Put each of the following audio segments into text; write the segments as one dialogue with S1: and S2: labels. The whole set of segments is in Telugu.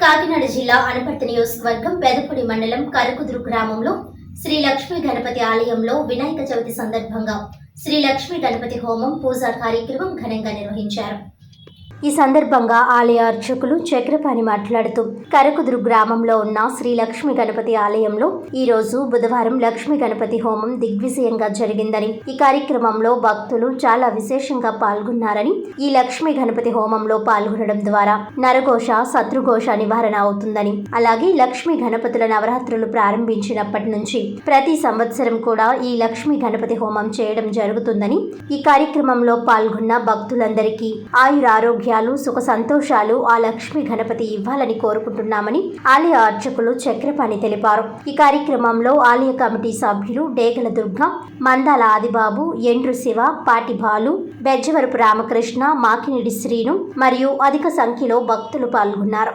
S1: కాకినాడ జిల్లా అనపర్తి నియోజకవర్గం పెదపూడి మండలం కరకుదురు గ్రామంలో శ్రీ లక్ష్మీ గణపతి ఆలయంలో వినాయక చవితి సందర్భంగా శ్రీ లక్ష్మీ గణపతి హోమం పూజా కార్యక్రమం ఘనంగా నిర్వహించారు. ఈ సందర్భంగా ఆలయ అర్చకులు చక్రపాణి మాట్లాడుతూ కరకుదురు గ్రామంలో ఉన్న శ్రీ లక్ష్మీ గణపతి ఆలయంలో ఈ రోజు బుధవారం లక్ష్మీ గణపతి హోమం దిగ్విజయంగా జరిగిందని ఈ కార్యక్రమంలో భక్తులు చాలా విశేషంగా పాల్గొన్నారని ఈ లక్ష్మీ గణపతి హోమంలో పాల్గొనడం ద్వారా నరఘోష శత్రుఘోష నివారణ అవుతుందని అలాగే లక్ష్మీ గణపతుల నవరాత్రులు ప్రారంభించినప్పటి నుంచి ప్రతి సంవత్సరం కూడా ఈ లక్ష్మీ గణపతి హోమం చేయడం జరుగుతుందని ఈ కార్యక్రమంలో పాల్గొన్న భక్తులందరికీ ఆయురారోగ్య ఆరోగ్యాలు సుఖ సంతోషాలు ఆ లక్ష్మి గణపతి ఇవ్వాలని కోరుకుంటున్నామని ఆలయ అర్చకులు చక్రపాణి తెలిపారు. ఈ కార్యక్రమంలో ఆలయ కమిటీ సభ్యులు డేగల దుర్గ మందాల ఆదిబాబు ఎండ్రు శివ పాటి బాలు బెజ్జవరపు రామకృష్ణ మాకినిడి శ్రీను మరియు అధిక సంఖ్యలో భక్తులు పాల్గొన్నారు.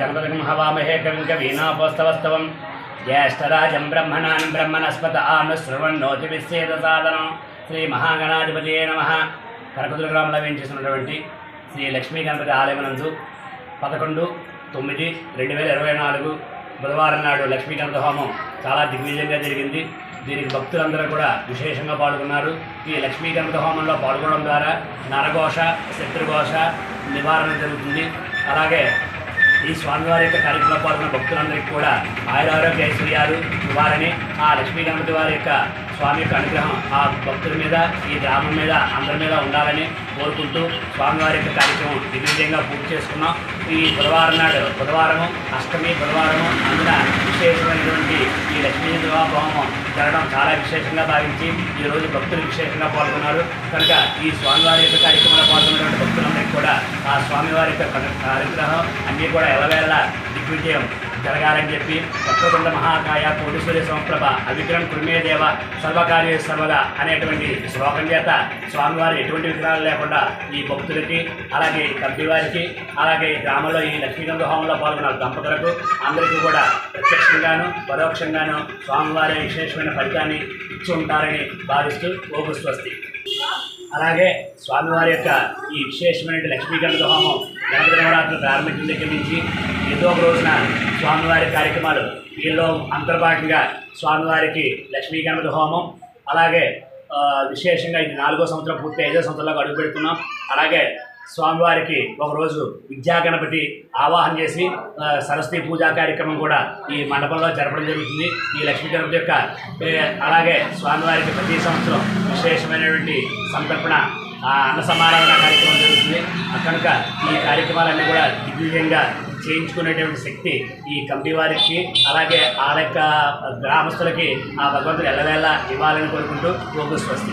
S2: గణపతిం హవామహే కవిం కవీనాపోస్తవస్తవం జ్యేష్ఠరాజం బ్రహ్మణాన్ బ్రహ్మణస్పత ఆను శృణ్వన్నోతి విశ్వేద సాధనం శ్రీ మహాగణాధిపతి నమ కరకుదుల గ్రామంలో వేయించేసినటువంటి శ్రీ లక్ష్మీ గణపతి ఆలయమనందు పదకొండు తొమ్మిది రెండు వేల ఇరవై నాలుగు బుధవారం నాడు లక్ష్మీ హోమం చాలా దిగ్విజయంగా జరిగింది. దీనికి భక్తులందరూ కూడా విశేషంగా పాల్గొన్నారు. ఈ లక్ష్మీ హోమంలో పాల్గొనడం ద్వారా నరఘోష శత్రుఘోష నివారణ జరుగుతుంది. అలాగే ఈ స్వామివారి యొక్క కార్యక్రమంలో పాల్గొన్న భక్తులందరికీ కూడా ఆయురారోగ్య ఐశ్వర్యాలు నివారణి. ఆ లక్ష్మీ గణపతి వారి యొక్క స్వామి యొక్క అనుగ్రహం ఆ భక్తుల మీద ఈ గ్రామం మీద అందరి మీద ఉండాలని కోరుకుంటూ స్వామివారి యొక్క కార్యక్రమం దిగ్విజయంగా పూర్తి చేసుకున్నాం. ఈ బుధవారం నాడు బుధవారము అష్టమి బుధవారము అందున విశేషమైనటువంటి ఈ లక్ష్మీ హోమం జరగడం చాలా విశేషంగా భావించి ఈ రోజు భక్తులు విశేషంగా పాల్గొన్నారు. కనుక ఈ స్వామివారి యొక్క కార్యక్రమంలో పాల్గొన్నటువంటి భక్తులందరికీ కూడా ఆ స్వామివారి యొక్క అనుగ్రహం అన్నీ కూడా ఎలవేళ దిగ్విజయం. జరగాలని చెప్పి తత్వకొండ మహాకాయ కోటీశ్వరి సంప్రభ అవిగ్రహం కుర్మే సర్వకార్య సర్వదా అనేటువంటి శ్లోకం చేత స్వామివారి ఎటువంటి విగ్రహాలు లేకుండా ఈ భక్తులకి అలాగే ఈ వారికి అలాగే గ్రామంలో ఈ లక్ష్మీగంధ హోమంలో పాల్గొన్న దంపతులకు అందరికీ కూడా ప్రత్యక్షంగాను పరోక్షంగాను స్వామివారి విశేషమైన ఫలితాన్ని ఇచ్చి ఉంటారని భావిస్తూ ఓపు స్వస్తి. అలాగే స్వామివారి యొక్క ఈ విశేషమైన లక్ష్మీగంధ హోమం గణపతి నవరాత్రులు ప్రారంభించిన దగ్గర నుంచి ఏదో ఒక రోజున స్వామివారి కార్యక్రమాలు వీళ్ళు అంతర్భాగంగా స్వామివారికి లక్ష్మీ గణపతి హోమం అలాగే విశేషంగా ఇది నాలుగో సంవత్సరం పూర్తి ఐదో సంవత్సరంలో అడుగు పెడుతున్నాం. అలాగే స్వామివారికి ఒకరోజు విద్యా గణపతి ఆవాహన చేసి సరస్వతి పూజా కార్యక్రమం కూడా ఈ మండపంలో జరపడం జరుగుతుంది. ఈ లక్ష్మీ గణపతి యొక్క అలాగే స్వామివారికి ప్రతి సంవత్సరం విశేషమైనటువంటి సంతర్పణ ఆ, అన్న సమారాధన కార్యక్రమం జరుగుతుంది. కనుక ఈ కార్యక్రమాలన్నీ కూడా దిగ్విజయంగా చేయించుకునేటువంటి శక్తి ఈ కమిటీ వారికి అలాగే ఆ యొక్క గ్రామస్తులకి ఆ భగవంతుడు ఎల్లవేళ ఇవ్వాలని కోరుకుంటూ గోకు స్వస్తి.